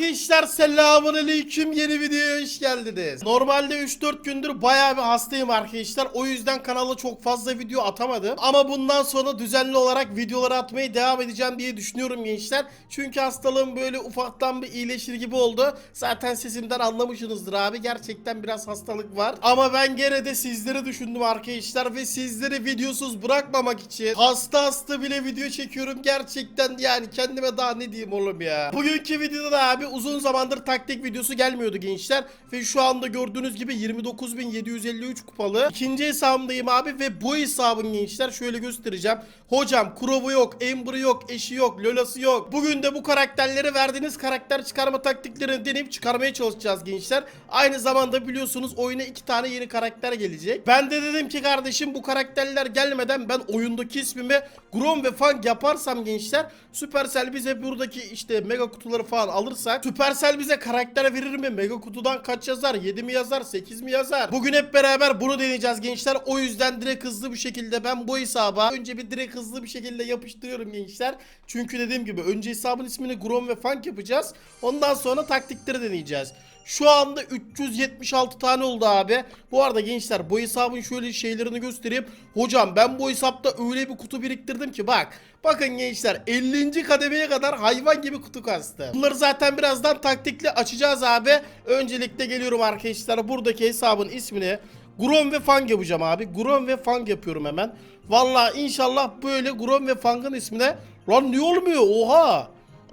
Arkadaşlar selamun aleyküm yeni videoya hoş geldiniz. Normalde 3-4 gündür bayağı bir hastayım arkadaşlar. O yüzden kanala çok fazla video atamadım. Ama bundan sonra düzenli olarak videoları atmaya devam edeceğim diye düşünüyorum gençler. Çünkü hastalığım böyle ufaktan bir iyileşir gibi oldu. Zaten sesimden anlamışsınızdır abi. Gerçekten biraz hastalık var. Ama ben gene de sizleri düşündüm arkadaşlar ve sizleri videosuz bırakmamak için hasta hasta bile video çekiyorum. Gerçekten yani kendime daha ne diyeyim oğlum ya. Bugünkü videoda da abi uzun zamandır taktik videosu gelmiyordu gençler. Ve şu anda gördüğünüz gibi 29.753 kupalı. İkinci hesabımdayım abi ve bu hesabın gençler şöyle göstereceğim. Hocam Kurovu yok, Amber'ı yok, eşi yok, Lola'sı yok. Bugün de bu karakterleri verdiğiniz karakter çıkarma taktiklerini deneyip çıkarmaya çalışacağız gençler. Aynı zamanda biliyorsunuz oyuna iki tane yeni karakter gelecek. Ben de dedim ki kardeşim bu karakterler gelmeden ben oyundaki ismimi Grom ve Fang yaparsam gençler Supercell bize buradaki işte mega kutuları falan alırsak Supercell bize karakter verir mi? Mega kutudan kaç yazar? 7 mi yazar? 8 mi yazar? Bugün hep beraber bunu deneyeceğiz gençler. O yüzden direkt hızlı bir şekilde ben bu hesaba önce bir direkt hızlı bir şekilde yapıştırıyorum gençler. Çünkü dediğim gibi önce hesabın ismini Grom ve Funk yapacağız. Ondan sonra taktikleri deneyeceğiz. Şu anda 376 tane oldu abi. Bu arada gençler bu hesabın şöyle şeylerini göstereyim. Hocam ben bu hesapta öyle bir kutu biriktirdim ki bak. Bakın gençler 50. kademeye kadar hayvan gibi kutu kastı. Bunları zaten birazdan taktikli açacağız abi. Öncelikle geliyorum arkadaşlar buradaki hesabın ismini Grom ve Fang yapacağım abi. Grom ve Fang yapıyorum hemen. Vallahi inşallah böyle Grom ve Fang'ın ismine. Lan niye olmuyor? Oha.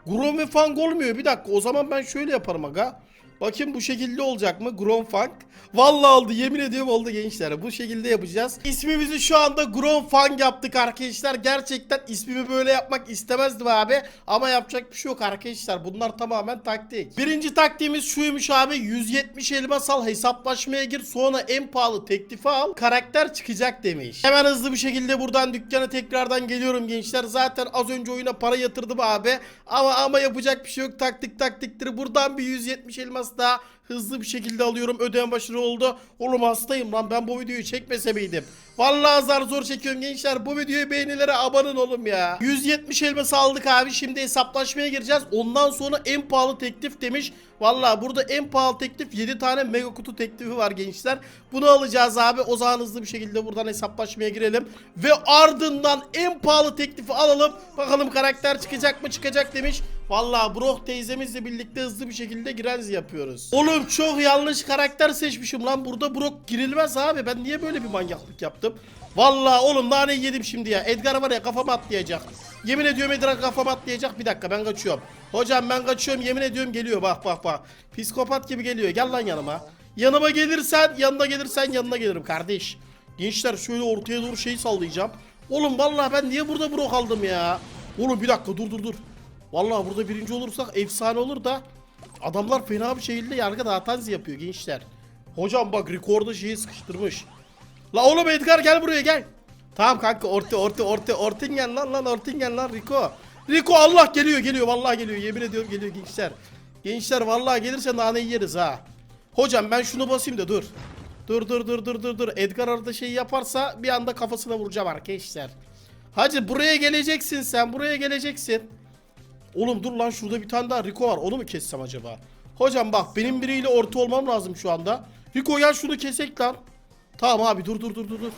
Grom ve Fang olmuyor. Bir dakika o zaman ben şöyle yaparım aga. Bakayım bu şekilde olacak mı? Gronfang. Vallahi oldu yemin ediyorum oldu gençler. Bu şekilde yapacağız. İsmimizi şu anda Gronfang yaptık arkadaşlar. Gerçekten ismimi böyle yapmak istemezdim abi. Ama yapacak bir şey yok arkadaşlar. Bunlar tamamen taktik. Birinci taktiğimiz şuymuş abi. 170 elmas al hesaplaşmaya gir. Sonra en pahalı teklifi al. Karakter çıkacak demiş. Hemen hızlı bir şekilde buradan dükkana tekrardan geliyorum gençler. Zaten az önce oyuna para yatırdım abi. Ama ama yapacak bir şey yok. Taktik taktiktir. Buradan bir 170 elmas daha hızlı bir şekilde alıyorum. Ödeme başarılı oldu. Oğlum hastayım lan. Ben bu videoyu çekmese miydim? Vallahi zar zor çekiyorum gençler. Bu videoyu beğenilere abonun oğlum ya. 170 elmas aldık abi. Şimdi hesaplaşmaya gireceğiz. Ondan sonra en pahalı teklif demiş. Vallahi burada en pahalı teklif 7 tane mega kutu teklifi var gençler. Bunu alacağız abi. O zaman hızlı bir şekilde buradan hesaplaşmaya girelim. Ve ardından en pahalı teklifi alalım. Bakalım karakter çıkacak mı çıkacak demiş. Vallahi Brock teyzemizle birlikte hızlı bir şekilde girenz yapıyoruz. Oğlum çok yanlış karakter seçmişim lan. Burada Brock girilmez abi. Ben niye böyle bir manyaklık yaptım? Vallahi oğlum nane yedim şimdi ya. Edgar var ya kafama atlayacak. Yemin ediyorum Edgar kafama atlayacak. Bir dakika ben kaçıyorum. Hocam ben kaçıyorum yemin ediyorum geliyor bak bak bak. Psikopat gibi geliyor. Gel lan yanıma. Yanıma gelirsen yanına gelirsen yanına gelirim kardeş. Gençler şöyle ortaya doğru şeyi sallayacağım. Oğlum vallahi ben niye burada Brock aldım ya? Oğlum bir dakika dur dur dur. Vallahi burada birinci olursak efsane olur da adamlar fena bir şekilde yargı dağıtanzi yapıyor gençler. Hocam bak rekorda şeyi sıkıştırmış. La oğlum Edgar gel buraya gel. Tamam kanka orta orta orta ortingen lan lan ortingen lan Rico. Rico Allah geliyor geliyor vallahi geliyor yemin ediyorum geliyor gençler. Gençler vallahi gelirse naneyi yeriz ha. Hocam ben şunu basayım da dur. Dur dur dur dur dur dur. Edgar arada şey yaparsa bir anda kafasına vuracağım arkadaşlar. Hacı buraya geleceksin sen buraya geleceksin. Oğlum dur lan şurada bir tane daha Rico var. Onu mu kessem acaba? Hocam bak benim biriyle orta olmam lazım şu anda. Rico gel şunu kesek lan. Tamam abi dur dur dur dur.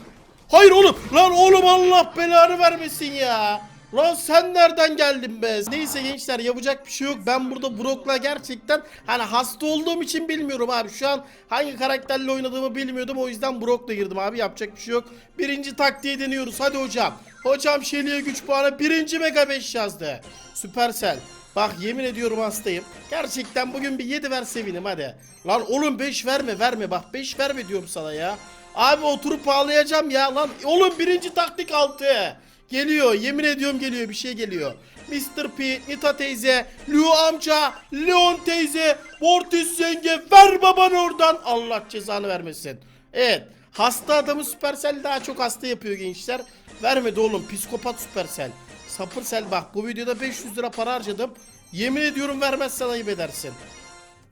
Hayır oğlum. Lan oğlum Allah belanı vermesin ya. Lan sen nereden geldin be? Neyse gençler yapacak bir şey yok. Ben burada Brock'la gerçekten hani hasta olduğum için bilmiyorum abi. Şu an hangi karakterle oynadığımı bilmiyordum. O yüzden Brock'la girdim abi. Yapacak bir şey yok. Birinci taktiği deniyoruz. Hadi hocam. Hocam Shelly'e güç puanı birinci mega 5 yazdı. Supercell. Bak yemin ediyorum hastayım. Gerçekten bugün bir 7 ver sevinim hadi. Lan oğlum 5 verme verme bak 5 verme diyorum sana ya. Abi oturup ağlayacağım ya lan. Oğlum birinci taktik altı. Geliyor yemin ediyorum geliyor bir şey geliyor. Mr. P, Nita teyze, Leo amca, Leon teyze, Mortis yenge ver baban oradan. Allah cezanı vermesin. Evet hasta adamı Supercell daha çok hasta yapıyor gençler. Vermedi oğlum psikopat Supercell. Sapırsel bak bu videoda 500 lira para harcadım. Yemin ediyorum vermezsen ayıp edersin.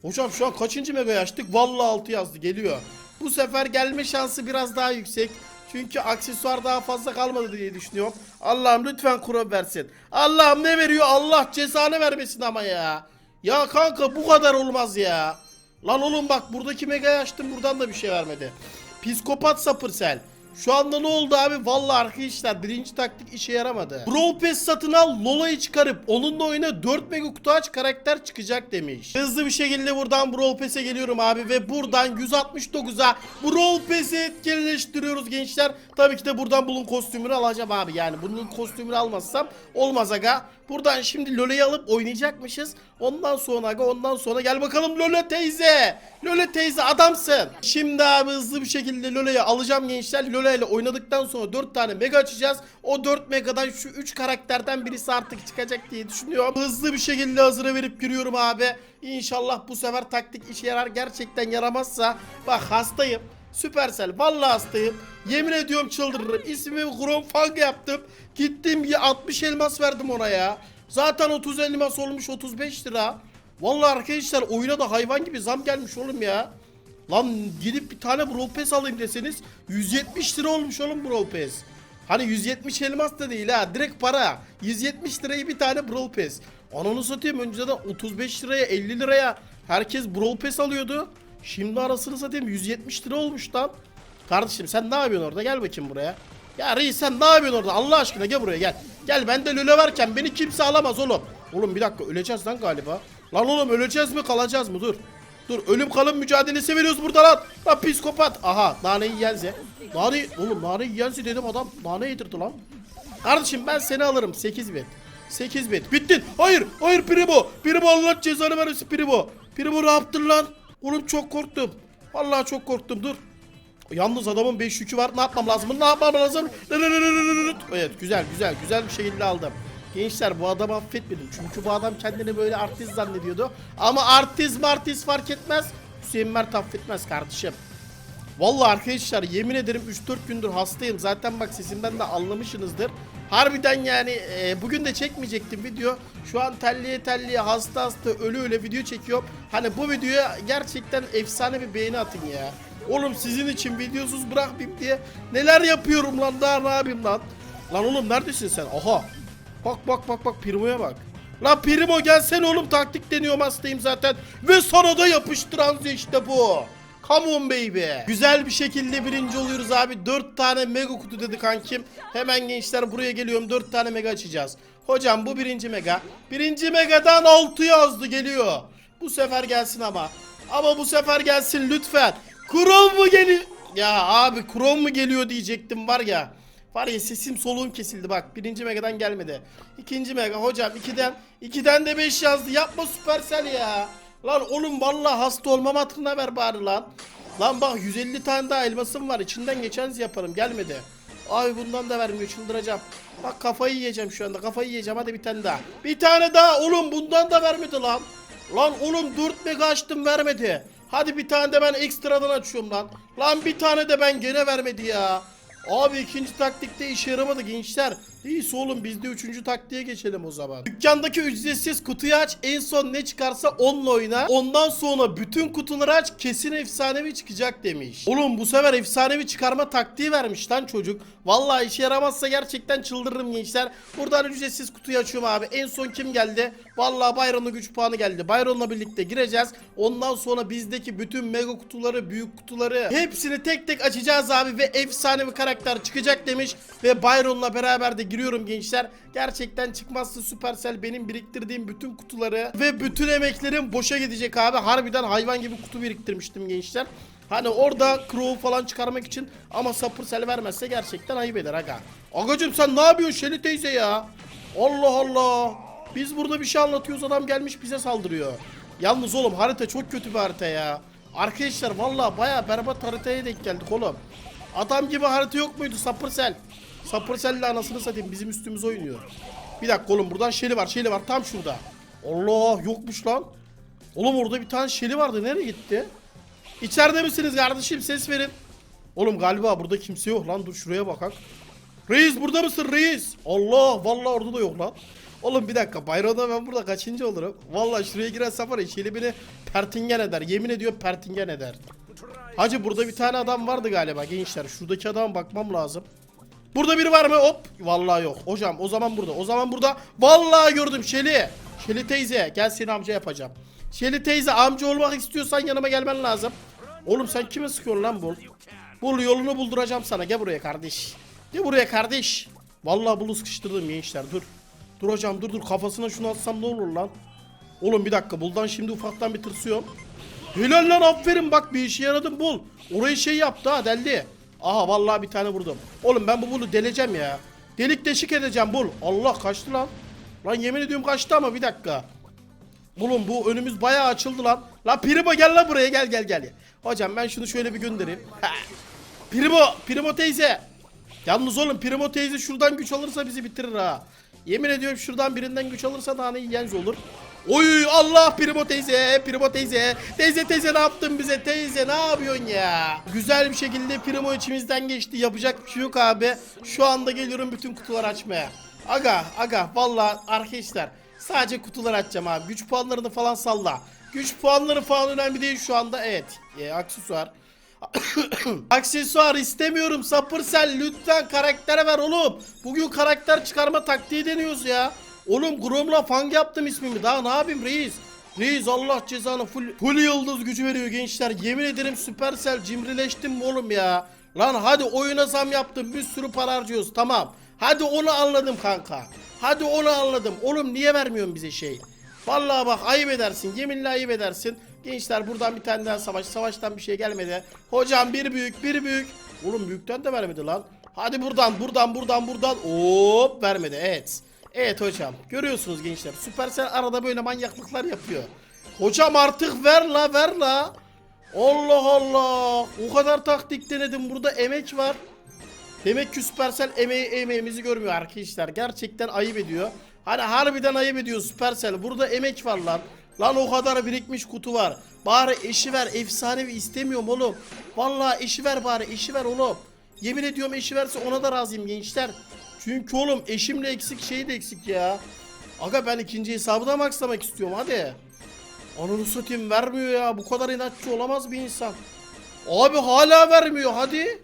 Hocam şu an kaçıncı mega açtık? Vallahi 6 yazdı geliyor. Bu sefer gelme şansı biraz daha yüksek. Çünkü aksesuar daha fazla kalmadı diye düşünüyorum. Allah'ım lütfen kura versin. Allah'ım ne veriyor? Allah cezanı vermesin ama ya. Ya kanka bu kadar olmaz ya. Lan oğlum bak buradaki megayı açtım buradan da bir şey vermedi. Psikopat sapırsel. Şu anda ne oldu abi? Vallahi arkadaşlar birinci taktik işe yaramadı. Brawl Pass satın al Lola'yı çıkarıp onunla oyuna 4 mega kutu aç karakter çıkacak demiş. Hızlı bir şekilde buradan Brawl Pass'e geliyorum abi ve buradan 169'a Brawl Pass'i etkileştiriyoruz gençler. Tabii ki de buradan bunun kostümünü alacağım abi yani bunun kostümünü almazsam olmaz aga. Buradan şimdi Lole'yi alıp oynayacakmışız. Ondan sonra aga ondan sonra gel bakalım Lole teyze. Lole teyze adamsın. Şimdi abi hızlı bir şekilde Lole'yi alacağım gençler. Lole ile oynadıktan sonra 4 tane mega açacağız. O 4 megadan şu 3 karakterden birisi artık çıkacak diye düşünüyorum. Hızlı bir şekilde hazıra verip giriyorum abi. İnşallah bu sefer taktik işe yarar. Gerçekten yaramazsa bak hastayım. Süpersel vallahi hastayım. Yemin ediyorum çıldırırım. İsmimi Fang yaptım. Gittim ya 60 elmas verdim ona ya. Zaten 30 elmas olmuş 35 lira. Vallahi arkadaşlar oyuna da hayvan gibi zam gelmiş oğlum ya. Lan gidip bir tane Brawl Pass alayım deseniz 170 lira olmuş oğlum Brawl Pass. Hani 170 elmas da değil ha direkt para. 170 lirayı bir tane Brawl Pass. Ananı satayım önceden 35 liraya 50 liraya herkes Brawl Pass alıyordu. Şimdi arasını satayım 170 lira olmuş lan. Kardeşim sen ne yapıyorsun orada gel bakayım buraya. Ya reis sen ne yapıyorsun orada Allah aşkına gel buraya gel. Gel bende löle varken beni kimse alamaz oğlum. Oğlum bir dakika öleceğiz lan galiba. Lan oğlum öleceğiz mi kalacağız mı dur. Dur ölüm kalım mücadelesi veriyoruz burada lan. Lan psikopat. Aha naneyi yiyense. Nane oğlum nane yiyense dedim adam nane yedirdi lan. Kardeşim ben seni alırım 8 bit. 8 bit. Bittin. Hayır. Hayır Primo. Primo Allah cezanı vermesin Primo. Primo ne yaptın lan? Oğlum çok korktum. Vallahi çok korktum dur. Yalnız adamın 5 yükü var. Ne yapmam lazım? Ne yapmam lazım? Evet güzel güzel güzel bir şekilde aldım. Gençler bu adamı affetmedim. Çünkü bu adam kendini böyle artist zannediyordu. Ama artist martist fark etmez. Hüseyin Mert affetmez kardeşim. Vallahi arkadaşlar yemin ederim 3-4 gündür hastayım. Zaten bak sesimden de anlamışsınızdır. Harbiden yani e, bugün de çekmeyecektim video. Şu an telliye telliye hasta hasta ölü öyle video çekiyorum. Hani bu videoya gerçekten efsane bir beğeni atın ya. Oğlum sizin için videosuz bırakmayayım diye neler yapıyorum lan daha ne yapayım lan. Lan oğlum neredesin sen? Aha. Bak bak bak bak Primo'ya bak. Lan Primo gelsene oğlum taktik deniyorum hastayım zaten. Ve sana da yapıştıran işte bu. Come on baby. Güzel bir şekilde birinci oluyoruz abi. 4 tane mega kutu dedi kankim. Hemen gençler buraya geliyorum. 4 tane mega açacağız. Hocam bu birinci mega. Birinci megadan 6 yazdı geliyor. Bu sefer gelsin ama. Ama bu sefer gelsin lütfen. Krom mu geliyor? Ya abi Krom mu geliyor diyecektim var ya. Var ya sesim soluğum kesildi bak. Birinci megadan gelmedi. İkinci mega hocam ikiden. ikiden de 5 yazdı. Yapma süpersel ya. Lan oğlum vallahi hasta olmam hatırına ver bari lan. Lan bak 150 tane daha elmasım var. İçinden geçeniz yaparım. Gelmedi. Ay bundan da vermiyor çıldıracağım. Bak kafayı yiyeceğim şu anda. Kafayı yiyeceğim. Hadi bir tane daha. Bir tane daha oğlum bundan da vermedi lan. Lan oğlum 4 mega açtım vermedi. Hadi bir tane de ben ekstradan açıyorum lan. Lan bir tane de ben gene vermedi ya. Abi ikinci taktikte işe yaramadı gençler. Neyse oğlum biz de üçüncü taktiğe geçelim o zaman. Dükkandaki ücretsiz kutuyu aç. En son ne çıkarsa onunla oyna. Ondan sonra bütün kutuları aç. Kesin efsanevi çıkacak demiş. Oğlum bu sefer efsanevi çıkarma taktiği vermiş lan çocuk. Vallahi işe yaramazsa gerçekten çıldırırım gençler. Buradan ücretsiz kutuyu açıyorum abi. En son kim geldi? Vallahi Byron'la güç puanı geldi. Byron'la birlikte gireceğiz. Ondan sonra bizdeki bütün mega kutuları, büyük kutuları hepsini tek tek açacağız abi ve efsane bir karakter çıkacak demiş ve Byron'la beraber de giriyorum gençler. Gerçekten çıkmazsa Supercell benim biriktirdiğim bütün kutuları ve bütün emeklerim boşa gidecek abi. Harbiden hayvan gibi kutu biriktirmiştim gençler. Hani orada Crow falan çıkarmak için ama Supercell vermezse gerçekten ayıp eder aga. Agacım sen ne yapıyorsun Şeli teyze ya? Allah Allah. Biz burada bir şey anlatıyoruz adam gelmiş bize saldırıyor. Yalnız oğlum harita çok kötü bir harita ya. Arkadaşlar vallahi baya berbat haritaya denk geldik oğlum. Adam gibi harita yok muydu Sapırsel? Sapırsel'le anasını satayım bizim üstümüze oynuyor. Bir dakika oğlum buradan Şeli var Şeli var tam şurada. Allah yokmuş lan. Oğlum orada bir tane Şeli vardı nereye gitti? İçeride misiniz kardeşim ses verin. Oğlum galiba burada kimse yok lan dur şuraya bakak. Reis burada mısın reis? Allah vallahi orada da yok lan. Oğlum bir dakika bayramda ben burada kaçıncı olurum? Vallahi şuraya girersem var ya Şeli beni pertingen eder. Yemin ediyorum pertingen eder. Hacı burada bir tane adam vardı galiba gençler. Şuradaki adama bakmam lazım. Burada biri var mı? Hop. Vallahi yok. Hocam o zaman burada. O zaman burada. Vallahi gördüm Şeli. Şeli teyze gel seni amca yapacağım. Şeli teyze amca olmak istiyorsan yanıma gelmen lazım. Oğlum sen kime sıkıyorsun lan bul? Bul yolunu bulduracağım sana gel buraya kardeş. Gel buraya kardeş. Vallahi bulu sıkıştırdım gençler dur. Dur hocam dur dur kafasına şunu atsam ne olur lan? Oğlum bir dakika buldan şimdi ufaktan bir tırsıyorum. Helal lan aferin bak bir işe yaradım bul. Orayı şey yaptı ha deldi. Aha vallahi bir tane vurdum. Oğlum ben bu bulu deleceğim ya. Delik deşik edeceğim bul. Allah kaçtı lan. Lan yemin ediyorum kaçtı ama bir dakika. Oğlum bu önümüz bayağı açıldı lan. La Primo gel lan buraya gel gel gel. Hocam ben şunu şöyle bir göndereyim. Ha. Primo, Primo teyze. Yalnız oğlum Primo teyze şuradan güç alırsa bizi bitirir ha. Yemin ediyorum şuradan birinden güç alırsa daha ne yenz olur. Oy Allah Primo teyze, Primo teyze. Teyze teyze ne yaptın bize teyze ne yapıyorsun ya? Güzel bir şekilde Primo içimizden geçti. Yapacak bir şey yok abi. Şu anda geliyorum bütün kutuları açmaya. Aga aga vallahi arkadaşlar sadece kutular açacağım abi. Güç puanlarını falan salla. Güç puanları falan önemli değil şu anda. Evet. E, aksesuar. Aksesuar istemiyorum Sapırsel lütfen karaktere ver oğlum. Bugün karakter çıkarma taktiği deniyoruz ya. Oğlum Grom'la fang yaptım ismimi daha ne yapayım reis. Reis Allah cezanı full, full yıldız gücü veriyor gençler. Yemin ederim Supercell cimrileştim mi oğlum ya. Lan hadi oyuna zam yaptım bir sürü para harcıyoruz tamam. Hadi onu anladım kanka. Hadi onu anladım. Oğlum niye vermiyorsun bize şey? Vallahi bak ayıp edersin. Yeminle ayıp edersin. Gençler buradan bir tane daha savaş. Savaştan bir şey gelmedi. Hocam bir büyük bir büyük. Oğlum büyükten de vermedi lan. Hadi buradan buradan buradan buradan. Hop vermedi evet. Evet hocam. Görüyorsunuz gençler. Supercell arada böyle manyaklıklar yapıyor. Hocam artık ver la ver la. Allah Allah. O kadar taktik denedim. Burada emek var. Demek ki Supercell emeği emeğimizi görmüyor arkadaşlar. Gerçekten ayıp ediyor. Hani harbiden ayıp ediyor Supercell. Burada emek var lan. Lan o kadar birikmiş kutu var. Bari eşi ver. Efsanevi istemiyorum oğlum. Vallahi eşi ver bari. Eşi ver oğlum. Yemin ediyorum eşi verse ona da razıyım gençler. Çünkü oğlum eşimle eksik şey de eksik ya. Aga ben ikinci hesabı da maxlamak istiyorum hadi. Ananı satayım vermiyor ya. Bu kadar inatçı olamaz bir insan. Abi hala vermiyor hadi.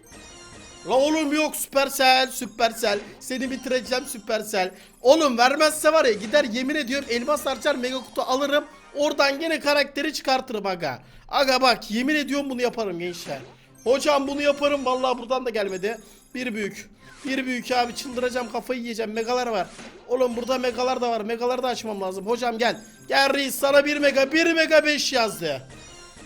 La oğlum yok Supercell, Supercell. Seni bitireceğim Supercell. Oğlum vermezse var ya gider yemin ediyorum elmas harcar mega kutu alırım. Oradan gene karakteri çıkartırım aga. Aga bak yemin ediyorum bunu yaparım gençler. Hocam bunu yaparım vallahi buradan da gelmedi. Bir büyük. Bir büyük abi çıldıracağım kafayı yiyeceğim megalar var. Oğlum burada megalar da var megaları da açmam lazım. Hocam gel. Gel reis sana 1 mega 1 mega 5 yazdı.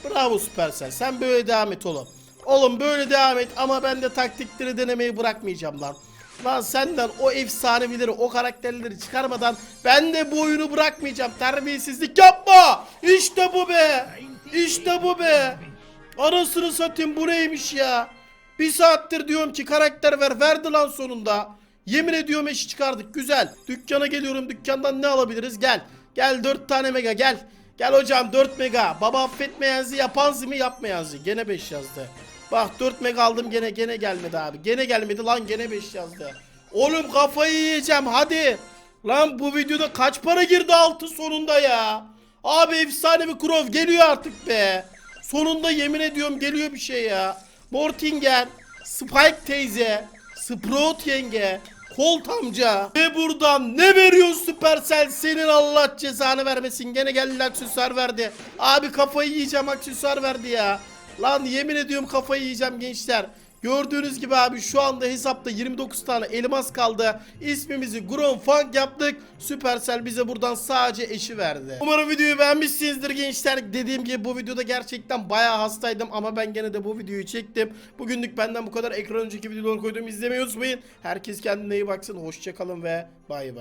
Bravo Supercell sen böyle devam et oğlum. Oğlum böyle devam et ama ben de taktikleri denemeyi bırakmayacağım lan. Lan senden o efsanevileri o karakterleri çıkarmadan ben de bu oyunu bırakmayacağım. Terbiyesizlik yapma. İşte bu be. İşte bu be. Anasını satayım bu neymiş ya. Bir saattir diyorum ki karakter ver. Verdi lan sonunda. Yemin ediyorum eşi çıkardık. Güzel. Dükkana geliyorum. Dükkandan ne alabiliriz? Gel. Gel 4 tane mega gel. Gel hocam 4 mega. Baba affetmeyenzi yapanzi mi yapmayanzi. Gene 5 yazdı. Bak 4 mega aldım gene gene gelmedi abi. Gene gelmedi lan gene 5 yazdı. Oğlum kafayı yiyeceğim hadi. Lan bu videoda kaç para girdi altı sonunda ya. Abi efsane bir Krov geliyor artık be. Sonunda yemin ediyorum geliyor bir şey ya. Mortingen, Spike teyze, Sprout yenge, Colt amca. Ve buradan ne veriyor Supercell senin Allah cezanı vermesin. Gene geldi aksesuar verdi. Abi kafayı yiyeceğim aksesuar verdi ya. Lan yemin ediyorum kafayı yiyeceğim gençler. Gördüğünüz gibi abi şu anda hesapta 29 tane elmas kaldı. İsmimizi Grom Funk yaptık. Supercell bize buradan sadece eşi verdi. Umarım videoyu beğenmişsinizdir gençler. Dediğim gibi bu videoda gerçekten bayağı hastaydım ama ben gene de bu videoyu çektim. Bugünlük benden bu kadar. Ekran önceki videoları koyduğumu izlemeyi unutmayın. Herkes kendine iyi baksın. Hoşçakalın ve bay bay.